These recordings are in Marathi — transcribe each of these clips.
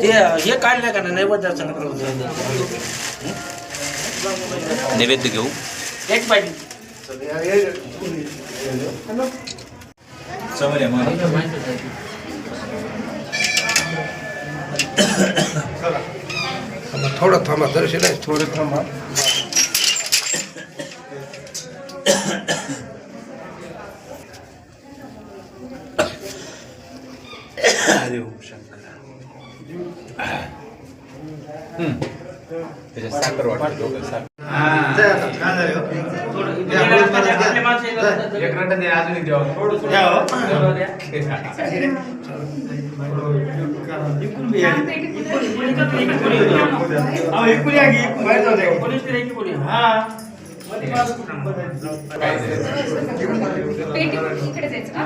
ते हे काढलं का ना नैवेद्याचं नैवेद्य घेऊ? एक पाहिजे. थोडं थांबा दर्शन आहे थोडं थांबा. आपले माणसं येतात. पोलीस तरी एक पोलीस. हा. पेटी इकडे जायचं का?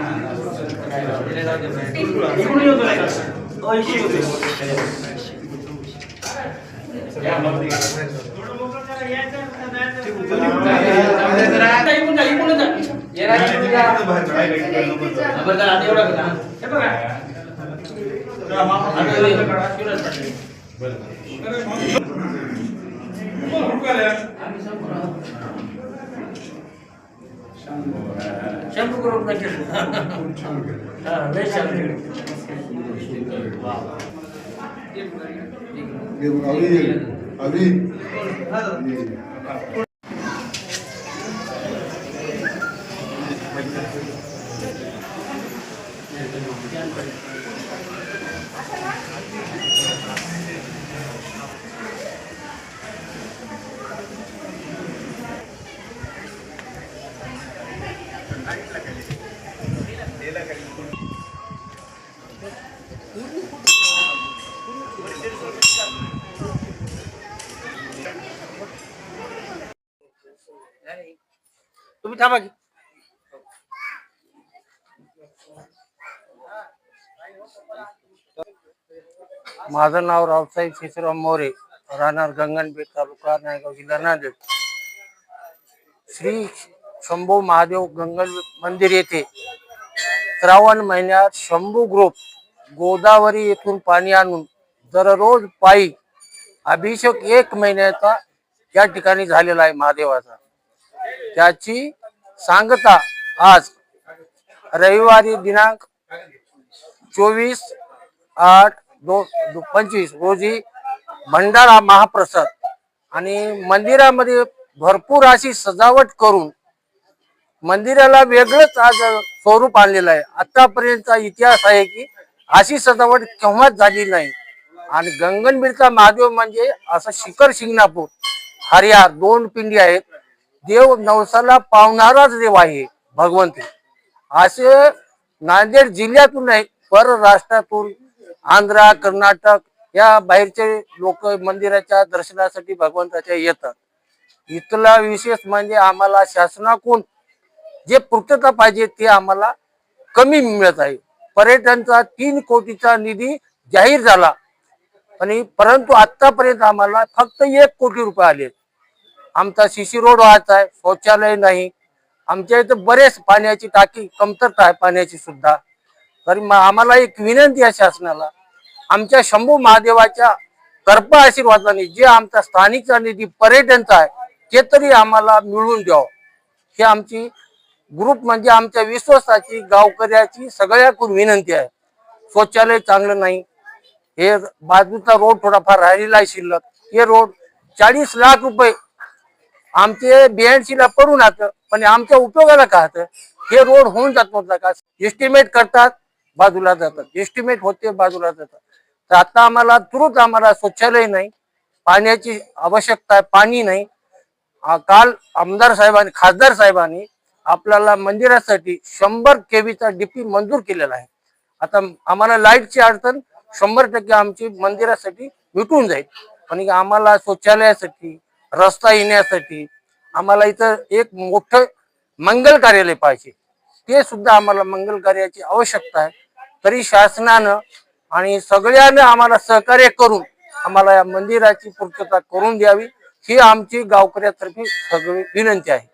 इकडून येतो नाही का? अ, इकडे येतो. आता इकडून जा, इकडून जा. हा, बरं, आता एवढा करा. हे बघा. हे- शॅम्पू करून टाकेल. हा, लय तुम्ही थांबा की. माझं नाव रावसाहेब शिशराव मोरे राहणार गंगनबेट तालुका नायगाव जिल्हा नांदेड. श्री शंभू महादेव गंगन मंदिर येथे श्रावण महिन्यात शंभू ग्रुप गोदावरी येथून पाणी आणून दररोज पायी अभिषेक एक महिन्याचा या ठिकाणी झालेला आहे महादेवाचा. त्याची सांगता आज रविवारी दिनांक चोवीस आठ दोन दो- पंचवीस रोजी भंडारा महाप्रसाद आणि मंदिरामध्ये भरपूर अशी सजावट करून मंदिराला वेगळंच आज स्वरूप आणलेलं आहे. आतापर्यंतचा इतिहास आहे की अशी सजावट केव्हाच झाली नाही. आणि गंगनबीरचा महादेव म्हणजे असं शिखर शिंगणापूर हरिया दोन पिंडी आहेत. देव नवसाला पावणाराच देव आहे भगवंत. असे नांदेड जिल्ह्यातून नाही परराष्ट्रातून आंध्र कर्नाटक या बाहेरचे लोक मंदिराच्या दर्शनासाठी भगवंताच्या येतात. इथला विशेष म्हणजे आम्हाला शासनाकडून जे पूर्तता पाहिजे ते आम्हाला कमी मिळत आहे. पर्यटनचा तीन कोटीचा निधी जाहीर झाला. आणि परंतु आतापर्यंत आम्हाला फक्त एक कोटी रुपये आले. आमचा सीसी रोड व्हायचा आहे शौचालय नाही. आमच्या इथं बरेच पाण्याची टाकी कमतरता आहे पाण्याची सुद्धा. तरी आम्हाला एक विनंती आहे शासनाला. आमच्या शंभू महादेवाच्या कृपा आशीर्वादाने जे आमचा स्थानिकचा निधी पर्यटनचा आहे ते तरी आम्हाला मिळवून द्यावं. ही आमची ग्रुप म्हणजे आमच्या विश्वासाची गावकऱ्याची सगळ्याकडून विनंती आहे. शौचालय चांगलं नाही. हे बाजूचा रोड थोडाफार राहिलेला आहे शिल्लक. हे रोड चाळीस लाख रुपये आमचे BNC ला पडून राहतं पण आमच्या उपयोगाला का हे रोड होऊन जात नव्हता का? एस्टिमेट करतात बाजूला जातात. एस्टिमेट होते बाजूला जातात. तर आता आम्हाला तुरंत आम्हाला शौचालय नाही पाण्याची आवश्यकता आहे पाणी नाही. काल आमदार साहेबांनी खासदार साहेबांनी आपल्याला मंदिरासाठी शंभर केवीचा डीपी मंजूर केलेला आहे. आता आम्हाला लाईटची अडचण शंभर टक्के आमची मंदिरासाठी मिटून जाईल. पण आम्हाला शौचालयासाठी रस्ता येण्यासाठी आम्हाला इथं एक मोठं मंगल कार्यालय पाहिजे. ते सुद्धा आम्हाला मंगल कार्याची आवश्यकता आहे. तरी शासनानं आणि सगळ्यानं आम्हाला सहकार्य करून आम्हाला या मंदिराची पूर्तता करून द्यावी ही आमची गावकऱ्यातर्फे सगळी विनंती आहे.